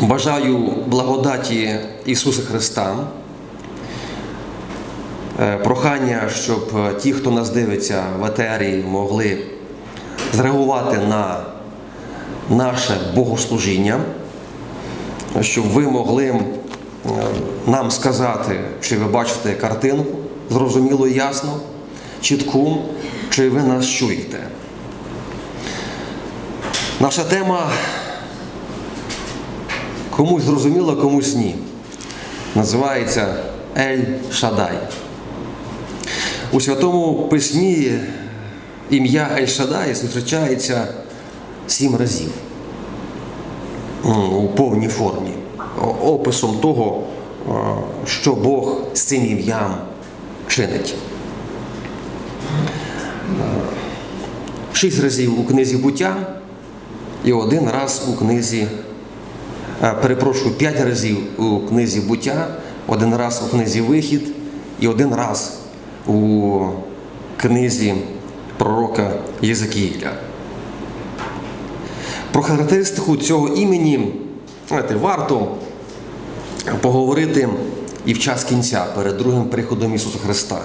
Бажаю благодаті Ісуса Христа. Е, Прохання, щоб е, ті, хто нас дивиться в етері, могли зреагувати на наше богослужіння, щоб ви могли е, нам сказати, чи ви бачите картинку зрозуміло і ясно, чітку, чи ви нас чуєте. Наша тема комусь зрозуміла, комусь ні. Називається Ель Шадай. У Святому Письмі ім'я Ель Шадай зустрічається сім разів у повній формі, описом того, е, що Бог з цим ім'ям чинить. Е, Шість разів у книзі буття і один раз у книзі, перепрошую, п'ять разів у книзі буття, один раз у книзі Вихід і один раз у книзі пророка Єзекіїля. Про характеристику цього імені знаєте, варто поговорити і в час кінця перед другим приходом Ісуса Христа.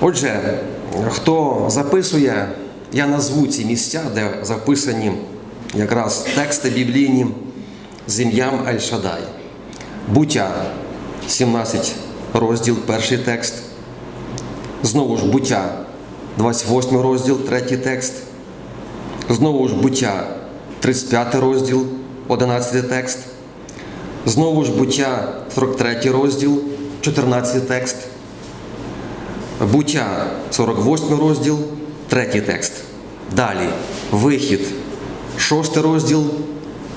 Отже, хто записує, я назву ці місця, де записані якраз тексти біблійні з ім'ям Аль-Шадай. Буття 17 розділ, перший текст. Знову ж буття 28 розділ, третій текст. Знову ж буття 35 розділ, 11 текст. Знову ж буття 43 розділ, 14 текст. Буття 48 розділ, третій текст. Далі вихід, 6 розділ,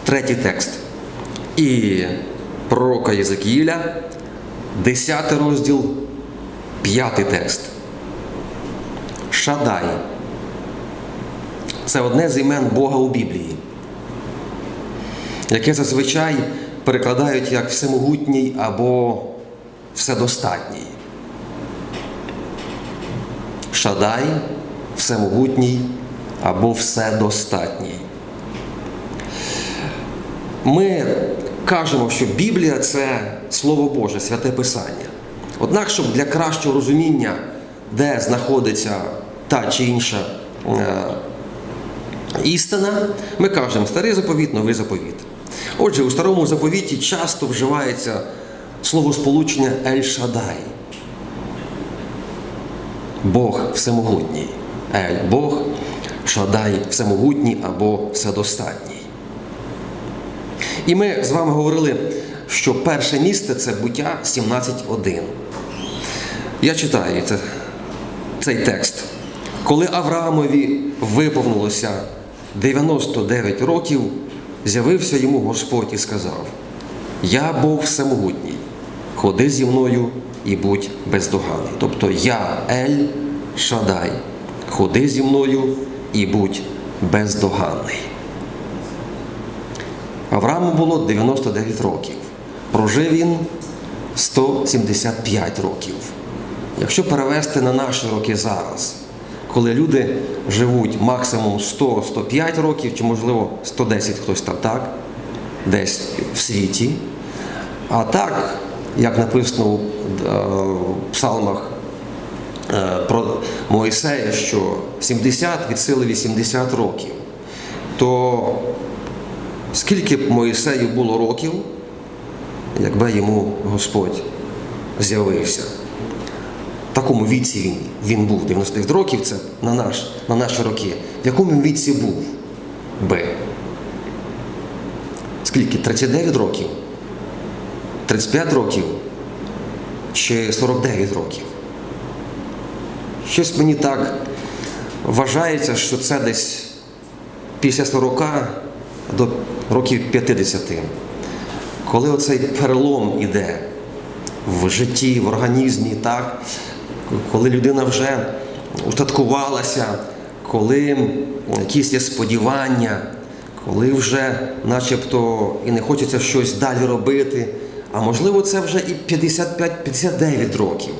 третій текст. І пророка Єзекіїля, 10 розділ, п'ятий текст. Шадай. Це одне з імен Бога у Біблії, яке зазвичай перекладають як всемогутній або вседостатній. Шадай, всемогутній або вседостатній. Ми кажемо, що Біблія це Слово Боже, святе Писання. Однак, щоб для кращого розуміння, де знаходиться та чи інша е, істина, ми кажемо старий заповіт, новий заповіт. Отже, у старому заповіті часто вживається словосполучення Ель-Шадай. Бог всемогутній. Ель Бог, Шадай всемогутній або вседостатній. І ми з вами говорили, що перше місце це буття 17.1. Я читаю це, цей текст. Коли Авраамові виповнилося 99 років, з'явився йому Господь і сказав: Я Бог всемогутній, ходи зі мною і будь бездоганий. Тобто я Ель Шадай, ходи зі мною і будь бездоганний. Аврааму було 99 років. Прожив він 175 років. Якщо перевести на наші роки зараз, коли люди живуть максимум 100-105 років, чи, можливо, 110 хтось там так, десь в світі. А так, як написано у е, псалмах е, про Моїсея, що 70 від сили 80 років, то скільки б Моїсею було років, якби йому Господь з'явився? В такому віці він, він був 99 років, це на, наш, на наші роки. В якому віці був би? Скільки? 39 років? 35 років? Чи 49 років? Щось мені так вважається, що це десь після 40 до років 50. Коли оцей перелом іде в житті, в організмі, так? коли людина вже устаткувалася, коли якісь є сподівання, коли вже начебто і не хочеться щось далі робити, а можливо це вже і 55-59 років.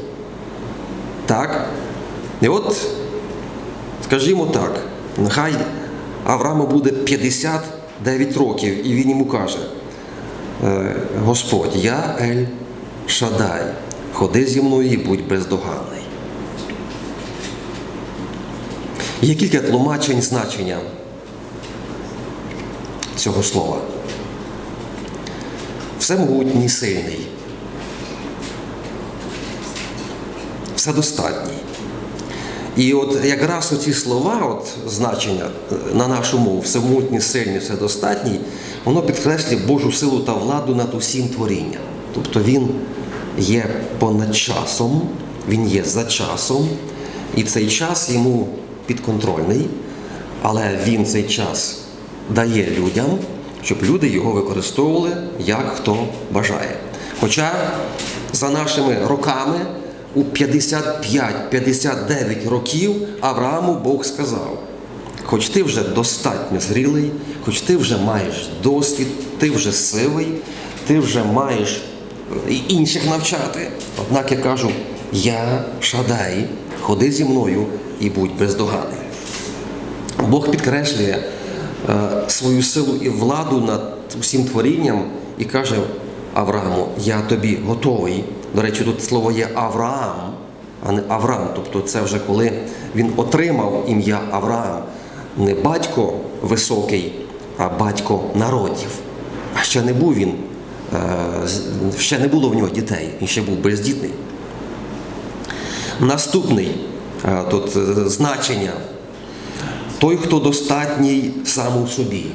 Так? І от, скажімо так, нехай Аврааму буде 50 9 років, і він йому каже: е, Господь, я Ель Шадай, ходи зі мною і будь бездоганний. Є кілька тлумачень значення цього слова. Всемогутній сильний. Вседостатній. І от якраз оці слова, от значення е, на нашу мову, всемогутній, сильний, вседостатній, воно підкреслює Божу силу та владу над усім творінням. Тобто він є понад часом, він є за часом, і цей час йому підконтрольний, але він цей час дає людям, щоб люди його використовували як хто бажає. Хоча за нашими роками у 55-59 років Аврааму Бог сказав: хоч ти вже достатньо зрілий, хоч ти вже маєш досвід, ти вже сивий, ти вже маєш інших навчати. Однак я кажу: я шадай, ходи зі мною і будь бездоганий. Бог підкреслює е, свою силу і владу над усім творінням і каже Аврааму: Я тобі готовий. До речі, тут слово є Авраам, а не Авраам. Тобто це вже коли він отримав ім'я Авраам, не батько високий, а батько народів. А ще не був він, е, ще не було в нього дітей, він ще був бездітний. Наступний е, тут е, значення той, хто достатній сам у собі,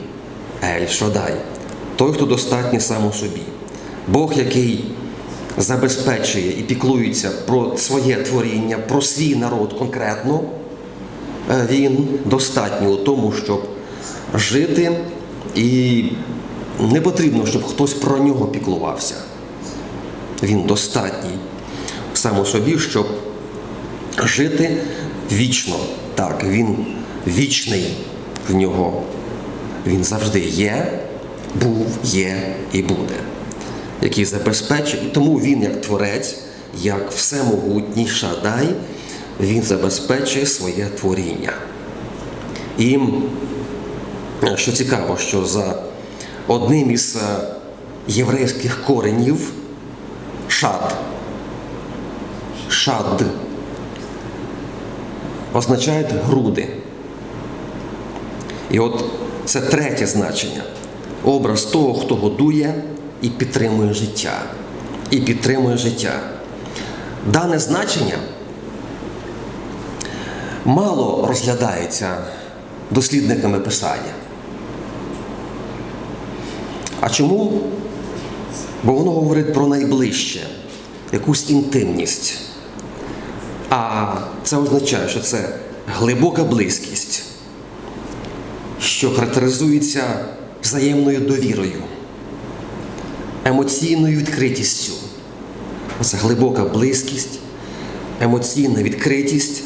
Ель Шадай, той, хто достатній сам у собі. Бог, який забезпечує і піклується про своє творіння, про свій народ конкретно, е, він достатній у тому, щоб жити, і не потрібно, щоб хтось про нього піклувався. Він достатній сам собі, щоб жити вічно. Так, він вічний в нього. Він завжди є, був, є і буде, який забезпечує. Тому він, як творець, як всемогутній шадай, він забезпечує своє творіння. І що цікаво, що за одним із е, єврейських коренів шад. Шад означають груди. І от це третє значення. Образ того, хто годує і підтримує життя. І підтримує життя. Дане значення мало розглядається дослідниками писання. А чому? Бо воно говорить про найближче, якусь інтимність. А це означає, що це глибока близькість, що характеризується взаємною довірою, емоційною відкритістю. Це глибока близькість, емоційна відкритість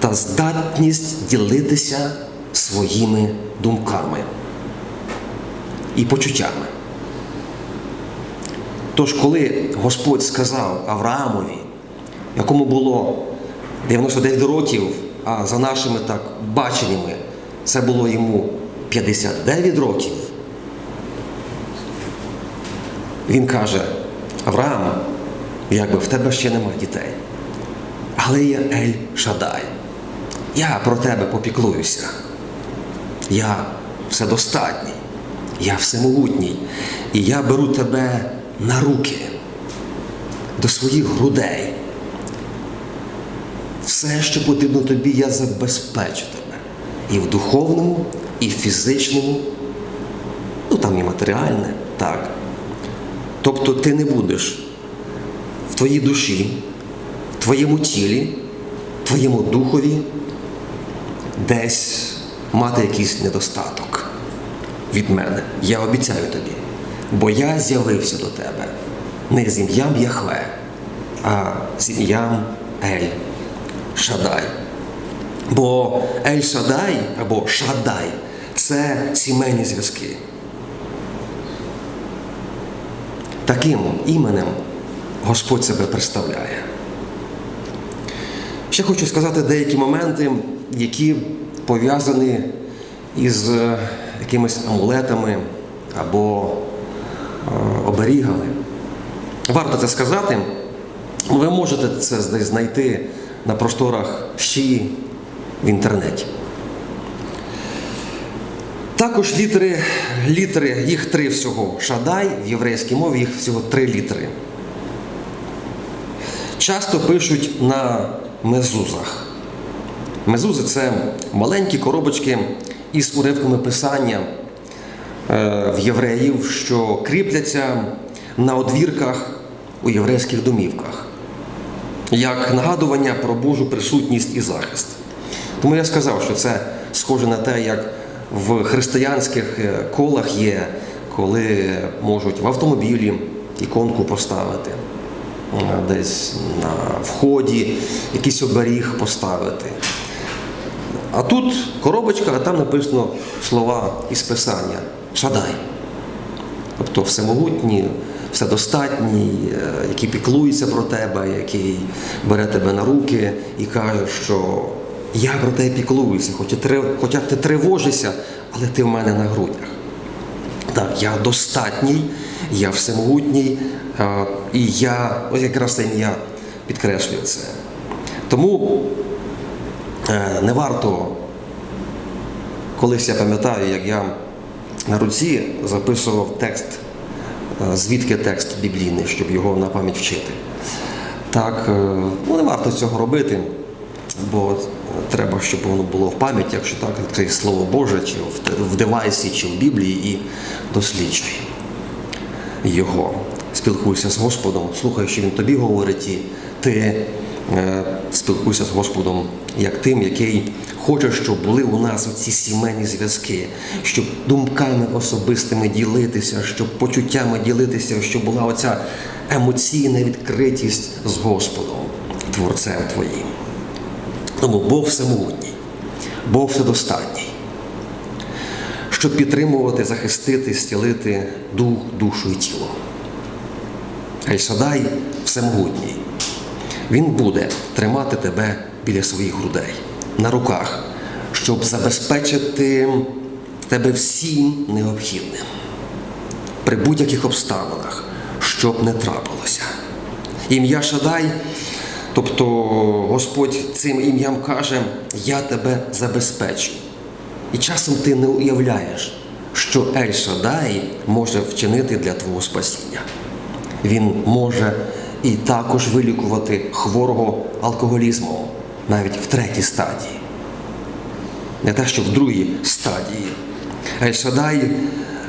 та здатність ділитися своїми думками і почуттями. Тож, коли Господь сказав Авраамові, якому було 99 років, а за нашими так баченнями це було йому 59 років, він каже: Авраам, якби в тебе ще нема дітей, але я Ель Шадай. Я про тебе попіклуюся. Я вседостатній, я всемогутній, і я беру тебе на руки до своїх грудей. Все, що потрібно тобі, я забезпечу тебе. І в духовному, і в фізичному, ну там і матеріальне, так. Тобто ти не будеш в твоїй душі, в твоєму тілі, в твоєму духові десь мати якийсь недостаток від мене. Я обіцяю тобі. Бо я з'явився до тебе не з ім'ям Яхве, а з ім'ям Ель Шадай. Бо Ель Шадай або Шадай це сімейні зв'язки. Таким іменем Господь себе представляє. Ще хочу сказати деякі моменти, які пов'язані із е, якимись амулетами або е, оберігами. Варто це сказати. Ви можете це знайти на просторах щі в інтернеті. Також літери, літери, їх три всього. Шадай, в єврейській мові їх всього три літери. Часто пишуть на мезузах. Мезузи це маленькі коробочки із уривками писання е, в євреїв, що кріпляться на одвірках у єврейських домівках, як нагадування про Божу присутність і захист. Тому я сказав, що це схоже на те, як в християнських е, колах є, коли можуть в автомобілі іконку поставити, е, десь на вході якийсь оберіг поставити. А тут коробочка, а там написано слова із писання Шадай. Тобто всемогутній, вседостатній, е, який піклується про тебе, який бере тебе на руки і каже, що я про тебе піклуюся, хоча, ти тривожишся, але ти в мене на грудях. Так, я достатній, я всемогутній, е, і я, ось якраз це ім'я підкреслює це. Тому е, не варто, колись я пам'ятаю, як я на руці записував текст, е, звідки текст біблійний, щоб його на пам'ять вчити. Так, ну не варто цього робити, бо треба, щоб воно було в пам'яті, якщо так, відкрий Слово Боже, чи в девайсі, чи в Біблії і досліджуй його. Спілкуйся з Господом, слухай, що Він тобі говорить, і ти е, спілкуйся з Господом як тим, який хоче, щоб були у нас ці сімейні зв'язки, щоб думками особистими ділитися, щоб почуттями ділитися, щоб була оця емоційна відкритість з Господом, Творцем Твоїм. Тому Бог всемогутній, Бог вседостатній щоб підтримувати, захистити, зцілити дух, душу і тіло. Ельшадай всемогутній. Він буде тримати тебе біля своїх грудей, на руках, щоб забезпечити тебе всім необхідним при будь-яких обставинах, щоб не трапилося. Ім'я Шадай, тобто Господь цим ім'ям каже, я тебе забезпечу. І часом ти не уявляєш, що Ель Шадай може вчинити для твого спасіння. Він може і також вилікувати хворого алкоголізмом, навіть в третій стадії. Не те, що в другій стадії. Ель Шадай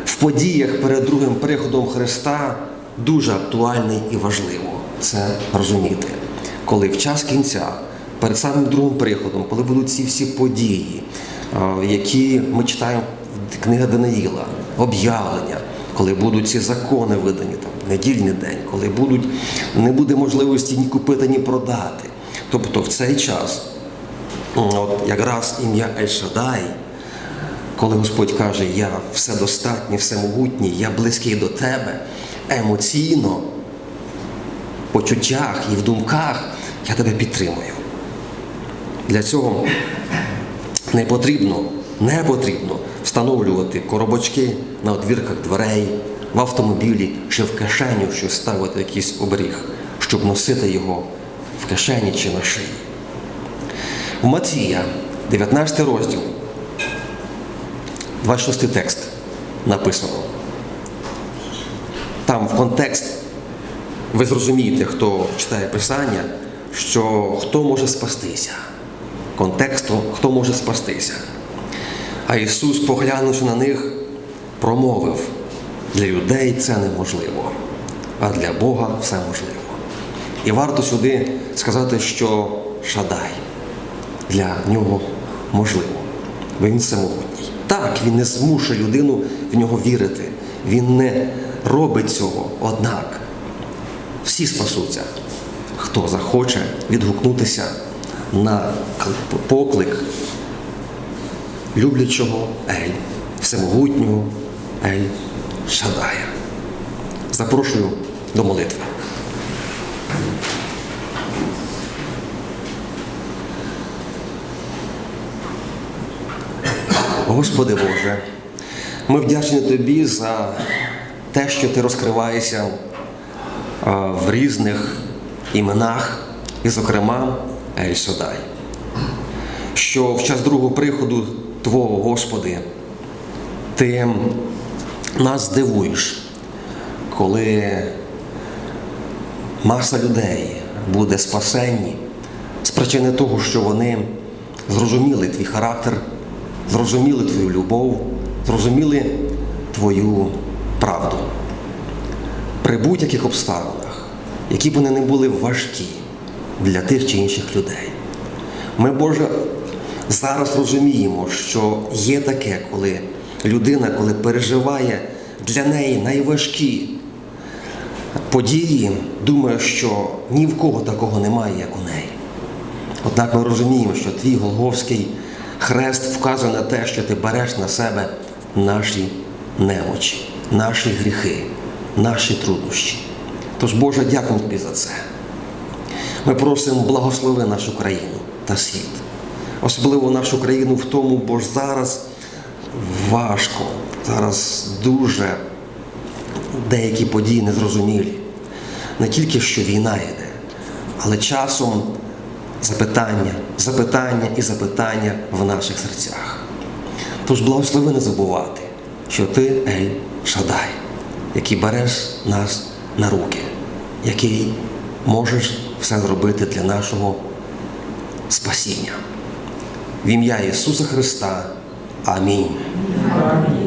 в подіях перед другим приходом Христа дуже актуальний і важливо це розуміти. Коли в час кінця, перед самим другим приходом, коли будуть ці всі події, е, які ми читаємо книга Даниїла, об'явлення, коли будуть ці закони видані, там, недільний день, коли будуть, не буде можливості ні купити, ні продати. Тобто в цей час, от якраз ім'я Ель-Шадай, коли Господь каже, я вседостатній, всемогутній, я близький до тебе, емоційно, почуттях і в думках я тебе підтримую. Для цього не потрібно, не потрібно встановлювати коробочки на одвірках дверей, в автомобілі чи в кишеню, що ставити якийсь оберіг, щоб носити його в кишені чи на шиї. У Матвія, 19 розділ, 26 текст написано. Там в контекст ви зрозумієте, хто читає Писання, що хто може спастися. Контексту, хто може спастися. А Ісус, поглянувши на них, промовив: для людей це неможливо, а для Бога все можливо. І варто сюди сказати, що Шадай для нього можливо, бо він всемогутній. Так, він не змушує людину в нього вірити. Він не робить цього. Однак всі спасуться, хто захоче відгукнутися на поклик люблячого Ель, всемогутнього Ель Шадая. Запрошую до молитви. Господи Боже, Ми вдячні тобі за те, що ти розкриваєшся в різних іменах, і, зокрема, Ель Содай. Що в час другого приходу Твого Господи, Ти нас здивуєш, коли маса людей буде спасенні з причини того, що вони зрозуміли твій характер, зрозуміли твою любов, зрозуміли твою правду. При будь-яких обставинах, які б вони не були важкі для тих чи інших людей. Ми, Боже, зараз розуміємо, що є таке, коли людина, коли переживає для неї найважкі події, думає, що ні в кого такого немає, як у неї. Однак ми розуміємо, що твій Голговський хрест вказує на те, що ти береш на себе наші немочі, наші гріхи, наші труднощі. Тож, Боже, дякуємо тобі за це. Ми просимо благослови нашу країну та світ. Особливо нашу країну в тому, бо ж зараз важко, зараз дуже деякі події незрозумілі. Не тільки що війна йде, але часом запитання, запитання і запитання в наших серцях. Тож благослови не забувати, що ти Ель Шадай, який береш нас на руки, який можеш все зробити для нашого спасіння. В ім'я Ісуса Христа. Амінь. Амінь.